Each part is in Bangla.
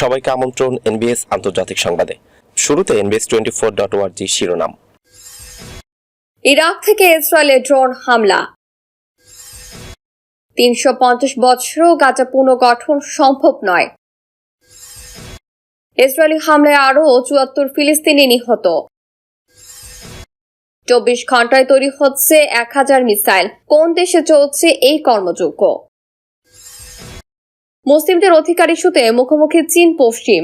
সবাইকে আমন্ত্রণ এনবিএস আন্তর্জাতিক সংবাদে। শুরুতে এনবিএস টোয়েন্টি ফোর ডট ওয়ার্জি শিরোনাম। ইরাক থেকে ইসরায়েলের ড্রোন হামলা। তিনশো পঞ্চাশ বছরও গাজা পুনর্গঠন সম্ভব নয়। ইসরায়েলি হামলায় আরও চুয়াত্তর ফিলিস্তিনি নিহত। চব্বিশ ঘন্টায় তৈরি হচ্ছে এক হাজার মিসাইল। কোন দেশে চলছে এই কর্মযোগ্য মুসলিমদের অধিকার ইস্যুতে মুখোমুখি চীন পশ্চিম।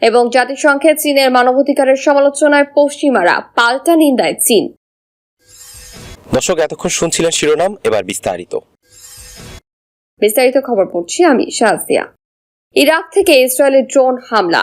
এবং জাতিসংঘে চীনের মানবাধিকারের সমালোচনায় পশ্চিমারা পাল্টা নিন্দায় চীন। দর্শক এতক্ষণ শুনছিলেন শিরোনাম এবার বিস্তারিত। বিস্তারিত খবর পড়ছি আমি শাহজিয়া। ইরাক থেকে ইসরায়েলের ড্রোন হামলা।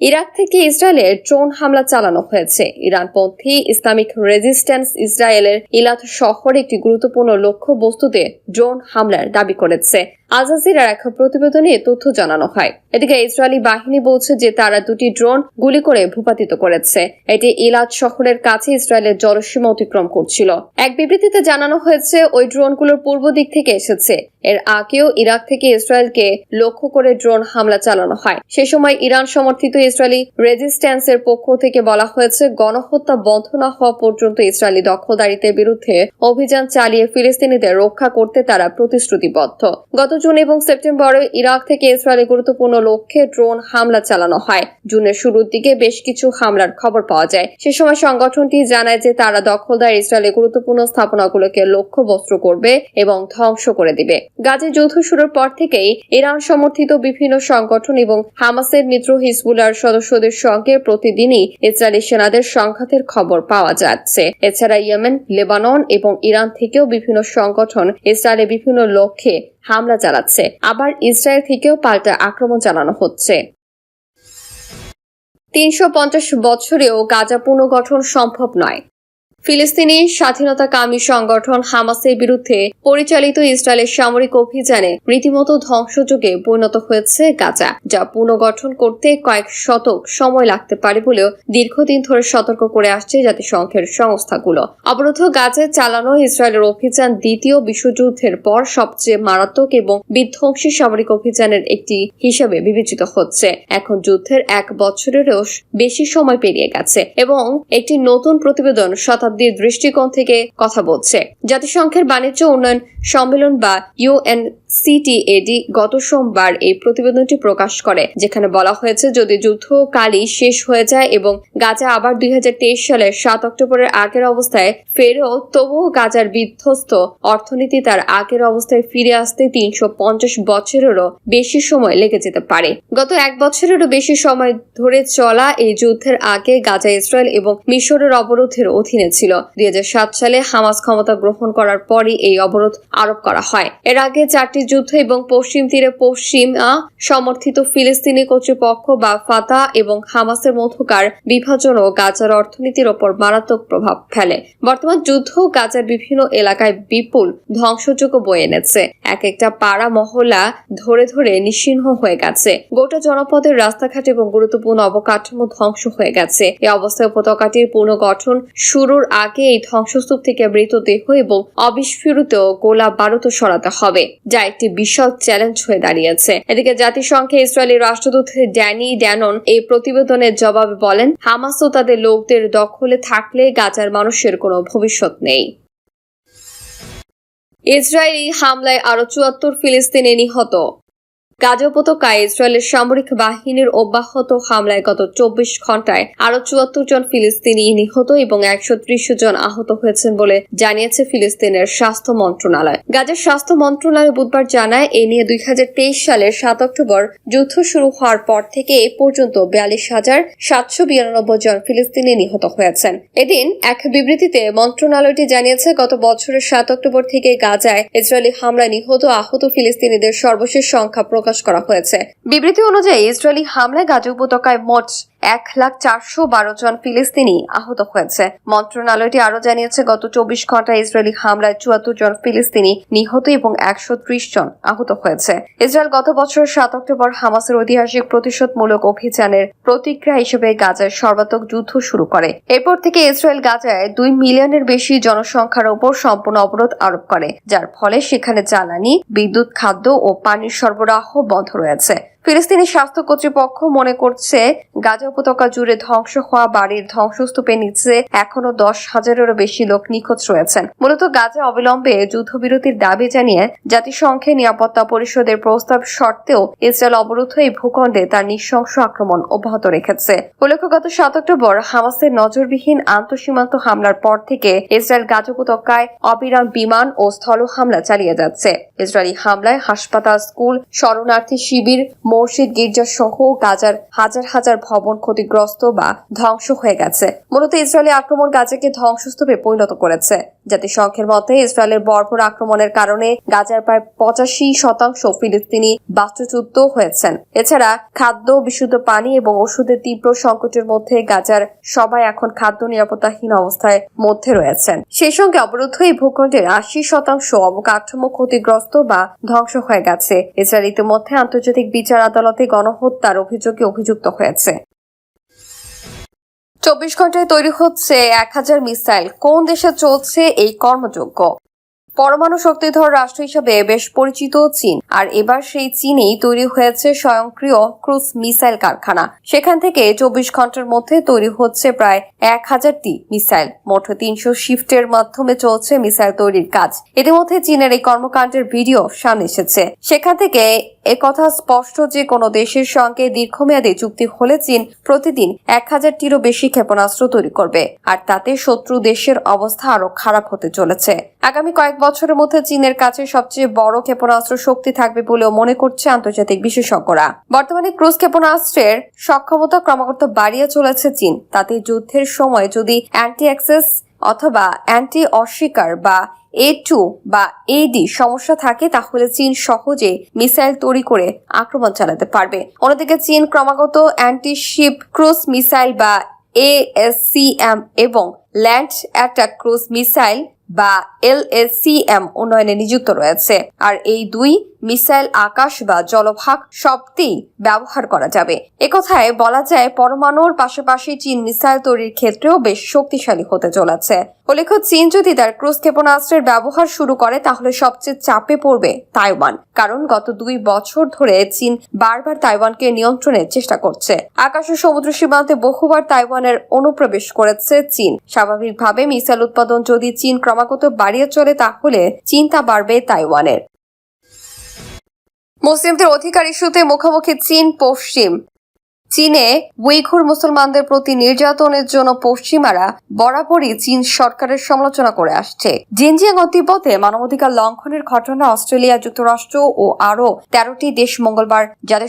ইরাক থেকে ইসরায়েলে ড্রোন হামলা চালানো হয়েছে। ইরানপন্থী ইসলামিক রেজিস্ট্যান্স ইসরায়েলের ইলাত শহরে একটি গুরুত্বপূর্ণ লক্ষ্য বস্তুতে ড্রোন হামলার দাবি করেছে। আজাজিরার এক প্রতিবেদনে তথ্য জানানো হয়। এদিকে ইসরায়েলি বাহিনী বলছে যে তারা দুটি ড্রোন গুলি করে ভূপাতিত করেছে। এটি ইলাত শহরের কাছে ইসরায়েলের জলসীমা অতিক্রম করছিল। এক বিবৃতিতে জানানো হয়েছে, ওই ড্রোনগুলোর পূর্ব দিক থেকে এসেছে। এর আগেও ইরাক থেকে ইসরায়েলকে লক্ষ্য করে ড্রোন হামলা চালানো হয়। সে সময় ইরান সমর্থিত ইসরায়েলি রেজিস্ট্যান্সের পক্ষ থেকে বলা হয়েছে, গণহত্যা বন্ধ না হওয়া পর্যন্ত ইসরায়েলি দখলদারিত্বের বিরুদ্ধে অভিযান চালিয়ে ফিলিস্তিনিদের রক্ষা করতে তারা প্রতিশ্রুতিবদ্ধ। গত জুন এবং সেপ্টেম্বরে ইরাক থেকে ইসরায়েলের গুরুত্বপূর্ণ লক্ষ্যে ড্রোন হামলা চালানো হয়। জুনের শুরুর দিকে বেশ কিছু হামলার খবর পাওয়া যায়। সে সময় সংগঠনটি জানায় যে তারা দখলদার ইসরায়েলের গুরুত্বপূর্ণ স্থাপনাগুলোকে লক্ষ্যবস্ত্র করবে এবং ধ্বংস করে দিবে। গাজে যৌথ শুরুর পর থেকেই ইরান সমর্থিত বিভিন্ন সংগঠন এবং হামাসের মিত্র হিজবুলার সদস্যদের সঙ্গে প্রতিদিনই ইসরায়েলি সেনাদের সংঘাতের খবর পাওয়া যাচ্ছে। এছাড়া ইয়েমেন, লেবানন এবং ইরান থেকেও বিভিন্ন সংগঠন ইসরায়েলের বিভিন্ন লক্ষ্যে হামলা চালাচ্ছে আবার ইসরায়েল থেকেও পাল্টা আক্রমণ চালানো হচ্ছে। তিনশো পঞ্চাশ বছরেও গাজা পুনর্গঠন সম্ভব নয়। ফিলিস্তিনি স্বাধীনতাকামী সংগঠন হামাসের বিরুদ্ধে পরিচালিত ইসরায়েলের সামরিক অভিযানে রীতিমতো ধ্বংসযুগে পরিণত হয়েছে গাজা, যা পুনর্গঠন করতে কয়েক শতক সময় লাগতে পারে বলেও দীর্ঘদিন ধরে সতর্ক করে আসছে জাতিসংঘের সংস্থাগুলো। অবরোধ গাজায় চালানো ইসরায়েলের অভিযান দ্বিতীয় বিশ্বযুদ্ধের পর সবচেয়ে মারাত্মক এবং বিধ্বংসী সামরিক অভিযানের একটি হিসেবে বিবেচিত হচ্ছে। এখন যুদ্ধের এক বছরেরও বেশি সময় পেরিয়ে গেছে এবং একটি নতুন প্রতিবেদন শতাব্দীর দৃষ্টিকোণ থেকে কথা বলছে। জাতিসংঘের বাণিজ্য উন্নয়ন সম্মেলন বা ইউএন সিটিএডি গত সোমবার এই প্রতিবেদনটি প্রকাশ করে, যেখানে বলা হয়েছে যদি যুদ্ধ কালই শেষ হয়ে যায় এবং গাজা আবার দুই সালের সাত অক্টোবরের আগের অবস্থায় ফেরেও, তবুও গাজার বিধ্বস্ত অর্থনীতি তার আগের অবস্থায় ফিরে আসতে তিনশো পঞ্চাশ বছরেরও বেশি সময় লেগে যেতে পারে। গত এক বছরেরও বেশি সময় ধরে চলা এই যুদ্ধের আগে গাজা, ইসরায়েল এবং মিশরের অবরোধের অধীনে ছিল। দুই হাজার সাত সালে হামাস ক্ষমতা গ্রহণ করার পরই এই অবরোধ আরোপ করা হয়। এর আগে চারটি যুদ্ধ এবং পশ্চিম তীরে পশ্চিম সমর্থিত ফিলিস্তিনি কর্তৃপক্ষ বা ফাতা এবং হামাসের মধ্যকার বিভাজন ও গাজার অর্থনীতির ওপর মারাত্মক প্রভাব ফেলে। বর্তমান যুদ্ধ গাজার বিভিন্ন এলাকায় বিপুল ধ্বংসযোগ্য বয়ে এনেছে। এক একটা পাড়া মহল্লা ধরে ধরে নিশ্চিহ্ন হয়ে গেছে। গোটা জনপদের রাস্তাঘাট এবং গুরুত্বপূর্ণ অবকাঠামো ধ্বংস হয়ে গেছে। এই অবস্থায় উপত্যকাটির পুনর্গঠন শুরুর আগে এই ধ্বংসস্তূপ থেকে মৃতদেহ এবং অবিস্ফোরিত গোলা বারুদ সরাতে হবে। যা একটি বিশাল চ্যালেঞ্জ হয়ে দাঁড়িয়েছে। এদিকে জাতিসংঘে ইসরায়েলি রাষ্ট্রদূত ড্যানি ড্যানন এই প্রতিবেদনের জবাবে বলেন হামাসও তাদের লোকদের দখলে থাকলে গাজার মানুষের কোনো ভবিষ্যৎ নেই। ইসরায়েলি হামলায় আরও চুয়াত্তর ফিলিস্তিনি নিহত। গাজা উপত্যকায় ইসরায়েলের সামরিক বাহিনীর অব্যাহত হামলায় গত চব্বিশ ঘন্টায় আরও চুয়াত্তর জন ফিলিস্তিনি নিহত এবং একশো ত্রিশ জন আহত হয়েছেন বলে জানিয়েছে ফিলিস্তিনের স্বাস্থ্য মন্ত্রণালয়। গাজার স্বাস্থ্য মন্ত্রণালয় বুধবার জানায়, এ নিয়ে দুই সালের সাত অক্টোবর যুদ্ধ শুরু হওয়ার পর থেকে এ পর্যন্ত বিয়াল্লিশ হাজার সাতশো বিরানব্বই জন ফিলিস্তিনি নিহত হয়েছেন। এদিন এক বিবৃতিতে মন্ত্রণালয়টি জানিয়েছে, গত বছরের সাত অক্টোবর থেকে গাজায় ইসরায়েলি হামলায় নিহত আহত ফিলিস্তিনিদের সর্বশেষ সংখ্যা প্রকাশ করা হয়েছে। বিবৃতি অনুযায়ী, ইসরায়েলি হামলায় গাজা উপত্যকায় মোট এক লাখ চারশো বারো জন ফিলিস্তিনি আহত হয়েছে। মন্ত্রণালয়টি আরও জানিয়েছে, গত চব্বিশ ঘন্টায় ইসরায়েলি হামলায় চুয়াত্তর জন ফিলিস্তিনি নিহত এবং একশো ত্রিশ জন আহত হয়েছে। ইসরায়েল গত বছর সাত অক্টোবর হামাসের ঐতিহাসিক প্রতিশোধমূলক অভিযানের প্রতিক্রিয়া হিসেবে গাজায় সর্বাত্মক যুদ্ধ শুরু করে। এরপর থেকে ইসরায়েল গাজায় দুই মিলিয়নের বেশি জনসংখ্যার ওপর সম্পূর্ণ অবরোধ আরোপ করে, যার ফলে সেখানে জ্বালানি, বিদ্যুৎ, খাদ্য ও পানির সরবরাহ বন্ধ রয়েছে। ফিলিস্তিনি স্বাস্থ্য কর্তৃপক্ষ মনে করছে গাজা উপত্যকা জুড়ে ধ্বংস হওয়া বাড়ির ধ্বংসস্তূপের নিচে এখনও দশ হাজারেরও বেশি লোক নিখোঁজ রয়েছেন। মূলত গাজা অবিলম্বে যুদ্ধবিরতির দাবি জানিয়ে জাতিসংঘের নিরাপত্তা পরিষদের প্রস্তাব সত্ত্বেও ইসরায়েল অবরুদ্ধ এই ভূখণ্ডে তার নৃশংস আক্রমণ অব্যাহত রেখেছে। উল্লেখ্য, গত সাত অক্টোবর হামাসের নজরবিহীন আন্তঃসীমান্ত হামলার পর থেকে ইসরায়েল গাজা উপত্যকায় অবিরাম বিমান ও স্থল হামলা চালিয়ে যাচ্ছে। ইসরায়েলি হামলায় হাসপাতাল, স্কুল, শরণার্থী শিবির মসজিদ গির্জা সহ গাজার হাজার হাজার ভবন ক্ষতিগ্রস্ত বা ধ্বংস হয়ে গেছে। মূলত ইসরায়েলি আক্রমণ গাজাকে ধ্বংসস্তূপে পরিণত করেছে। জাতিসংঘের মতে, ইসরায়েলের বর্বর আক্রমণের কারণে গাজার প্রায় পঁচাশি শতাংশ ফিলিস্তিনি বাস্তুচ্যুত হয়েছেন। এছাড়া খাদ্য, বিশুদ্ধ পানি এবং ওষুধের তীব্র সংকটের মধ্যে গাজার সবাই এখন খাদ্য নিরাপত্তাহীন অবস্থায় মধ্যে রয়েছেন। সেই সঙ্গে অবরুদ্ধ এই ভূখণ্ডের আশি শতাংশ অবকাঠামো ক্ষতিগ্রস্ত বা ধ্বংস হয়ে গেছে। ইসরায়েল ইতিমধ্যে আন্তর্জাতিক বিচার আদালতে গণহত্যার অভিযোগে অভিযুক্ত হয়েছে। চব্বিশ ঘন্টায় তৈরি হচ্ছে এক হাজার মিসাইল। কোন দেশে চলছে এই কর্মযজ্ঞ? পরমাণু শক্তিধর রাষ্ট্র হিসেবে বেশ পরিচিত চীন। আর এবার সেই চীনেই তৈরি হয়েছে স্বয়ংক্রিয় ক্রুজ মিসাইল কারখানা। সেখান থেকে চব্বিশ ঘণ্টার মধ্যে তৈরি হচ্ছে প্রায় এক হাজারটি মিসাইল। মোট তিনশো শিফটের মাধ্যমে চলছে মিসাইল তৈরির কাজ। ইতিমধ্যে চীনের এই কর্মকাণ্ডের ভিডিও সামনে এসেছে। সেখান থেকে একথা স্পষ্ট যে কোনো দেশের সঙ্গে দীর্ঘমেয়াদী চুক্তি হলে চীন প্রতিদিন এক হাজারটিরও বেশি ক্ষেপণাস্ত্র তৈরি করবে। আর তাতে শত্রু দেশের অবস্থা আরও খারাপ হতে চলেছে। আগামী কয়েক বছরের মধ্যে চীনের কাছে সবচেয়ে বড় ক্ষেপণাস্ত্র শক্তি থাকবে বলেও মনে করছে আন্তর্জাতিক বিশেষজ্ঞরা। বর্তমানে ক্রুজ ক্ষেপণাস্ত্রের সক্ষমতা ক্রমাগত বাড়িয়ে চলেছে চীন। তাতে যুদ্ধের সময় যদি অ্যান্টি অ্যাক্সেস অথবা অ্যান্টি অস্বীকার বা এ টু বা এডি সমস্যা থাকে, তাহলে চীন সহজে মিসাইল তৈরি করে আক্রমণ চালাতে পারবে। অন্যদিকে চীন ক্রমাগত অ্যান্টি শিপ ক্রুজ মিসাইল বা এএসসিএম এবং ল্যান্ড অ্যাটাক ক্রুজ মিসাইল বা এলএসসিএম উন্নয়নে নিযুক্ত রয়েছে। আর এই দুই মিসাইল, আকাশ বা জলভাগ সবতেই ব্যবহার করা যাবে। একথায় বলা যায়, পরমাণুর পাশাপাশি চীন মিসাইল তৈরির ক্ষেত্রেও বেশ শক্তিশালী হতে চলেছে। উল্লেখ্য, চীন যদি তার ক্রুজ ক্ষেপণাস্ত্রের ব্যবহার শুরু করে, তাহলে সবচেয়ে চাপে পড়বে তাইওয়ান। কারণ গত দুই বছর ধরে চীন বারবার তাইওয়ানকে নিয়ন্ত্রণের চেষ্টা করছে। আকাশ ও সমুদ্র সীমান্তে বহুবার তাইওয়ানের অনুপ্রবেশ করেছে চীন। স্বাভাবিকভাবে মিসাইল উৎপাদন যদি চীন ক্রমাগত বাড়িয়ে চলে, তাহলে চিন্তা বাড়বে তাইওয়ানের। মুসলিমদের অধিকার ইস্যুতে মুখোমুখি চীন পশ্চিম। চীনে উইঘুর মুসলমানদের প্রতি নির্যাতনের জন্য পশ্চিমারা বরাবরই চীন সরকারের সমালোচনা করে আসছে। জিনজিয়াং ও তিব্বতে মানবাধিকার লঙ্ঘনের ঘটনা অস্ট্রেলিয়া, যুক্তরাষ্ট্র ও আরও তেরোটি দেশ মঙ্গলবার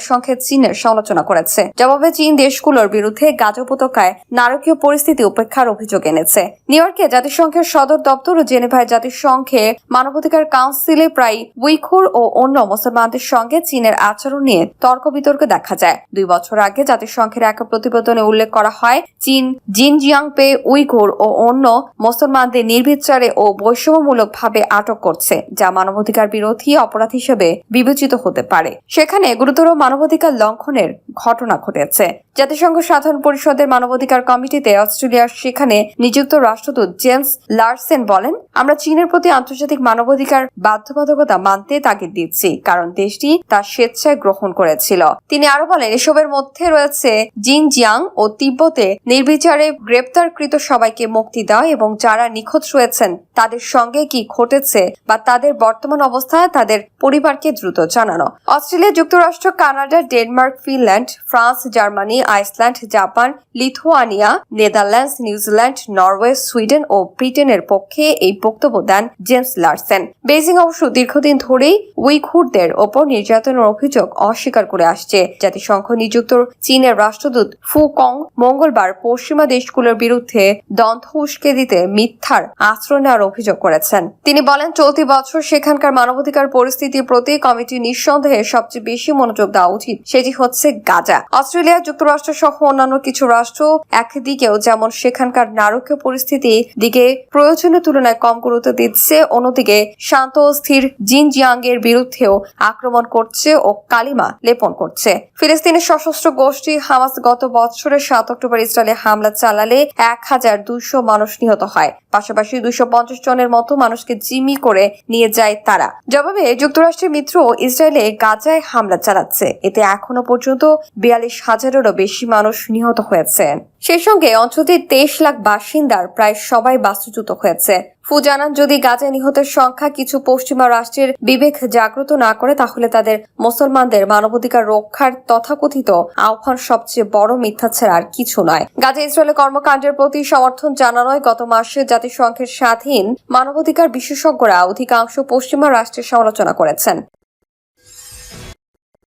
সংখ্যে চীনের সমালোচনা করেছে। জবাবে চীন দেশগুলোর বিরুদ্ধে গাজা উপত্যকায় নারকীয় পরিস্থিতি উপেক্ষার অভিযোগ এনেছে। নিউ ইয়র্কে জাতিসংঘের সদর দপ্তর ও জেনেভায় জাতিসংঘের মানবাধিকার কাউন্সিলে প্রায় উইঘুর ও অন্য মুসলমানদের সঙ্গে চীনের আচরণ নিয়ে তর্ক বিতর্ক দেখা যায়। দুই বছর আগে জাতিসংঘের এক প্রতিবেদনে উল্লেখ করা হয়, চীন জিনজিয়াং পে উইঘুর ও অন্য মুসলমানদের নির্বিচারে ও বৈষম্যমূলকভাবে আটক করছে, যা মানবাধিকার বিরোধী অপরাধ হিসেবে বিবেচিত হতে পারে। সেখানে গুরুতর মানবাধিকার লঙ্ঘনের ঘটনা ঘটেছে। জাতিসংঘ সাধারণ পরিষদের মানবাধিকার কমিটিতে অস্ট্রেলিয়ার সেখানে নিযুক্ত রাষ্ট্রদূত জেমস লার্সেন বলেন, আমরা চীনের প্রতি আন্তর্জাতিক মানবাধিকার বাধ্যবাধকতা মানতে তাগিদ দিচ্ছি, কারণ দেশটি তা স্বেচ্ছায় গ্রহণ করেছিল। তিনি আরও বলেন, এসবের মধ্যে রয়েছে জিনজিয়াং ও তিব্বতে নির্বিচারে গ্রেপ্তারকৃত সবাইকে মুক্তি দেওয়া এবং যারা নিখোঁজ রয়েছেন, তাদের সঙ্গে কি ঘটেছে বা তাদের বর্তমান অবস্থায় তাদের পরিবারকে দ্রুত জানানো। অস্ট্রেলিয়া, যুক্তরাষ্ট্র, Canada, Denmark, Finland, France, Germany Iceland, Japan, Lithuania, Netherlands, New Zealand, Norway, Sweden ও ব্রিটেনের পক্ষে এই বক্তব্য দেন জেমস লার্সেন। বেজিং অবশ্য দীর্ঘদিন ধরেই উইঘুরদের ওপর নির্যাতনের অভিযোগ অস্বীকার করে আসছে। জাতিসংঘ নিযুক্ত চীনের রাষ্ট্রদূত ফু কং মঙ্গলবার পশ্চিমা দেশগুলোর বিরুদ্ধে দ্বন্দ্ব উস্কে দিতে মিথ্যার আশ্রয় নেওয়ার অভিযোগ করেছেন। তিনি বলেন, চলতি বছর সেখানকার মানবাধিকার পরিস্থিতির প্রতি কমিটি নিঃসন্দেহে সবচেয়ে বেশি মনোযোগ দেওয়া উচিত। সেটি হচ্ছে গাজা। অস্ট্রেলিয়া যুক্তরাষ্ট্র যুক্তরাষ্ট্র সহ অন্যান্য কিছু রাষ্ট্র একদিকেও, যেমন সেখানকার নারকীয় পরিস্থিতি দিকে প্রয়োজনের তুলনায় কম গুরুত্ব দিচ্ছে, অন্যদিকে শান্ত স্থির জিন জিয়াং এর বিরুদ্ধেও আক্রমণ করছে ও কালিমা লেপন করছে। ফিলিস্তিনের সশস্ত্র গোষ্ঠী হামাস গত বছরের সাত অক্টোবর ইসরায়েলে হামলা চালালে এক হাজার দুইশো মানুষ নিহত হয়। পাশাপাশি দুইশো পঞ্চাশ জনের মতো মানুষকে জিমি করে নিয়ে যায় তারা। জবাবে যুক্তরাষ্ট্রের মিত্র ইসরায়েলে গাজায় হামলা চালাচ্ছে। এতে এখনও পর্যন্ত বিয়াল্লিশ হাজারেরও বেশি মানুষ নিহত হয়েছেন সেই সঙ্গে অঞ্চলটির তেইশ লাখ বাসিন্দার প্রায় সবাই বাস্তুচ্যুত হয়েছে। ফু জানান, যদি গাজায় নিহতের সংখ্যা কিছু পশ্চিমা রাষ্ট্রের বিবেক জাগ্রত না করে, তাহলে তাদের মুসলমানদের মানবাধিকার রক্ষার তথাকথিত আহ্বান সবচেয়ে বড় মিথ্যা ছাড়া আর কিছু নয়। গাজা ইসরায়েলের কর্মকাণ্ডের প্রতি সমর্থন জানানোয় গত মাসে জাতিসংঘের স্বাধীন মানবাধিকার বিশেষজ্ঞরা অধিকাংশ পশ্চিমা রাষ্ট্রের সমালোচনা করেছেন।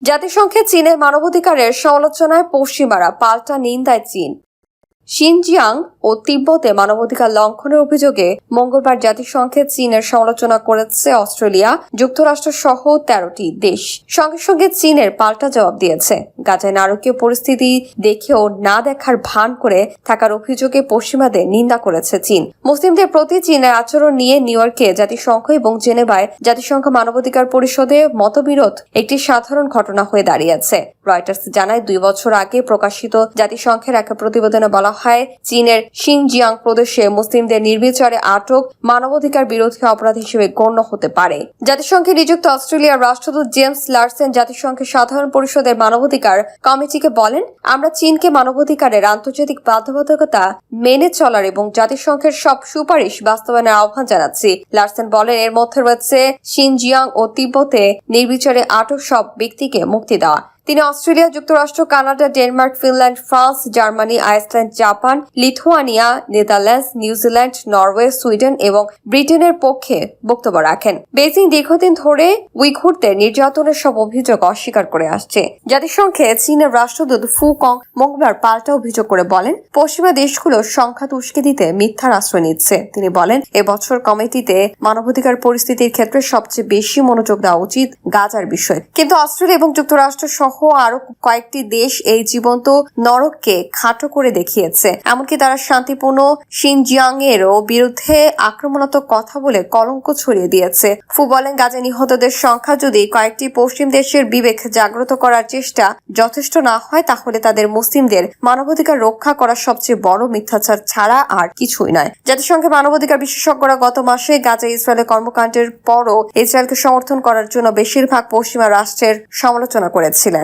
জাতিসংঘে চীনের মানবাধিকারের সমালোচনায় পশ্চিমারা পাল্টা নিন্দায় চীন। শিনজিয়াং ও তিব্বতে মানবাধিকার লঙ্ঘনের অভিযোগে মঙ্গলবার জাতিসংঘে চীনের সমালোচনা করেছে অস্ট্রেলিয়া, যুক্তরাষ্ট্র সহ তেরোটি দেশ। সঙ্গে সঙ্গে চীনের পাল্টা জবাব দিয়েছে। গাজায় নারকীয় পরিস্থিতি দেখেও না দেখার ভান করে থাকার অভিযোগে পশ্চিমাদের নিন্দা করেছে চীন। মুসলিমদের প্রতি চীনের আচরণ নিয়ে নিউ ইয়র্কে জাতিসংঘ এবং জেনেভায় জাতিসংঘ মানবাধিকার পরিষদে মতবিরোধ একটি সাধারণ ঘটনা হয়ে দাঁড়িয়েছে। রয়টার্স জানায়, দুই বছর আগে প্রকাশিত জাতিসংঘের এক প্রতিবেদনে বলা হয়, চীনের শিনজিয়াং প্রদেশে মুসলিমদের নির্বিচারে আটক মানবাধিকার বিরোধী অপরাধ হিসেবে গণ্য হতে পারে। জাতিসংঘে নিযুক্ত অস্ট্রেলিয়ার রাষ্ট্রদূত জেমস লার্সেন জাতিসংঘের সাধারণ পরিষদের মানবাধিকার কমিটিকে বলেন, আমরা চীনকে মানবাধিকারের আন্তর্জাতিক বাধ্যবাধকতা মেনে চলার এবং জাতিসংঘের সব সুপারিশ বাস্তবায়নের আহ্বান জানাচ্ছি। লার্সেন বলেন, এর মধ্যে রয়েছে শিনজিয়াং ও তিব্বতে নির্বিচারে আটক সব ব্যক্তিকে মুক্তি দেওয়া। তিনি অস্ট্রেলিয়া, যুক্তরাষ্ট্র, Canada, Denmark, Finland, France, Germany Iceland Japan, Lithuania, Netherlands, New Zealand, Norway, Sweden এবং ব্রিটেনের পক্ষে বক্তব্য রাখেন। বেজিং দীর্ঘদিন ধরে উইঘুরদের নির্যাতনের সব অভিযোগ অস্বীকার করে আসছে। জাতিসংঘে চীনের রাষ্ট্রদূত ফু কং মঙ্গলবার পাল্টা অভিযোগ করে বলেন, পশ্চিমা দেশগুলো সংখ্যা তুষ্কে দিতে মিথ্যার আশ্রয় নিচ্ছে। তিনি বলেন, এবছর কমিটিতে মানবাধিকার পরিস্থিতির ক্ষেত্রে সবচেয়ে বেশি মনোযোগ দেওয়া উচিত গাজার বিষয়। কিন্তু অস্ট্রেলিয়া এবং যুক্তরাষ্ট্র সহ আরও কয়েকটি দেশ এই জীবন্ত নরককে খাটো করে দেখিয়েছে। এমনকি তারা শান্তিপূর্ণ শিনজিয়াং এরও বিরুদ্ধে আক্রমণাত্মক কথা বলে কলঙ্ক ছড়িয়ে দিয়েছে। ফু বলেন গাজা নিহতদের সংখ্যা যদি কয়েকটি পশ্চিম দেশের বিবেক জাগ্রত করার চেষ্টা যথেষ্ট না হয়, তাহলে তাদের মুসলিমদের মানবাধিকার রক্ষা করা সবচেয়ে বড় মিথ্যাচার ছাড়া আর কিছুই নয়। জাতিসংঘের মানবাধিকার বিশেষজ্ঞরা গত মাসে গাজা ইসরায়েলের কর্মকাণ্ডের পরও ইসরায়েলকে সমর্থন করার জন্য বেশিরভাগ পশ্চিমা রাষ্ট্রের সমালোচনা করেছিলেন।